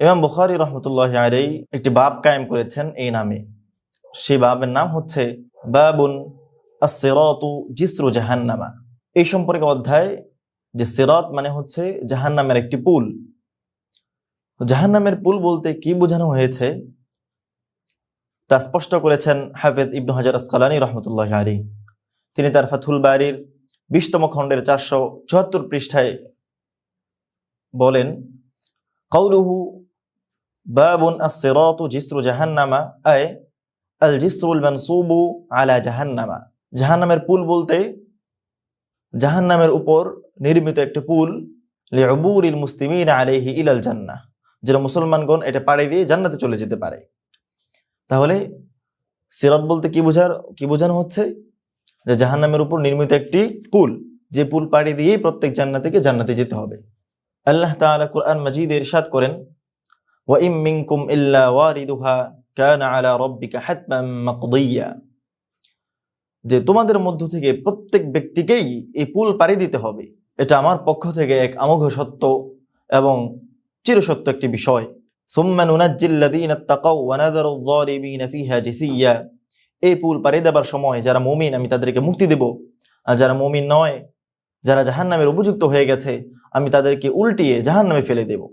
ইমাম বুখারি রহমতুল্লাহ আলাই একটি বাব কায়েম করেছেন এই নামে। সেই বাবের নাম হচ্ছে বাবুন আসিরতু জিসরু জাহান্নামা। এই সম্পর্কে অধ্যায় যে সিরাত মানে হচ্ছে জাহান্নামের একটি পুল। জাহান্নামের পুল বলতে কি বোঝানো হয়েছে? তা স্পষ্ট করেছেন হাফেদ ইবনু হাজার আসকালানি রহমতুল্লাহ আলী তিনি তার ফাথুল বাড়ির বিশতম খণ্ডের চারশো চুয়াত্তর পৃষ্ঠায় বলেন কৌলুহু বাবুন আসিরাতু জিসরু জাহান্নামা আয় আল জিসরুল মানসুবু আলা জাহান্নামা জাহান্নামের পুল বলতে জাহান্নামের উপর নির্মিত একটি পুল লিউবুরিল মুসলিমিন আলাইহি ইলাল জান্নাহ যেটা মুসলমানগণ এটা পাড়ি দিয়ে জান্নাতে চলে যেতে পারে তাহলে সিরাত বলতে কি বোঝার কি বোঝানো হচ্ছে যে জাহান্নামের উপর নির্মিত একটি পুল যে পুল পাড়ি দিয়েই প্রত্যেক জান্নাতিকে জান্নাতে যেতে হবে আল্লাহ তাআলা কুরআন মাজিদে ইরশাদ করেন ওয়াইম মিনকুম ইল্লা ওয়ারিদুহা কানা আলা রব্বিকা হাতমাম মাকদিয়া যে তোমাদের মধ্য থেকে প্রত্যেক ব্যক্তিকেই এই পুল পাড়ি দিতে হবে। এটা আমার পক্ষ থেকে এক আমঘ সত্য এবং চিরসত্য একটি বিষয়। সুম্মান উনাজ্জিল্লাদিন তাকাও ওয়ানাদার যালিমিন ফিহা জিসিয়া এই পুল পাড়ি দেবার সময় যারা মমিন, আমি তাদেরকে মুক্তি দেব। আর যারা মমিন নয়, যারা জাহান্নামের উপযুক্ত হয়ে গেছে, আমি তাদেরকে উল্টিয়ে জাহান্নামে ফেলে দেবো।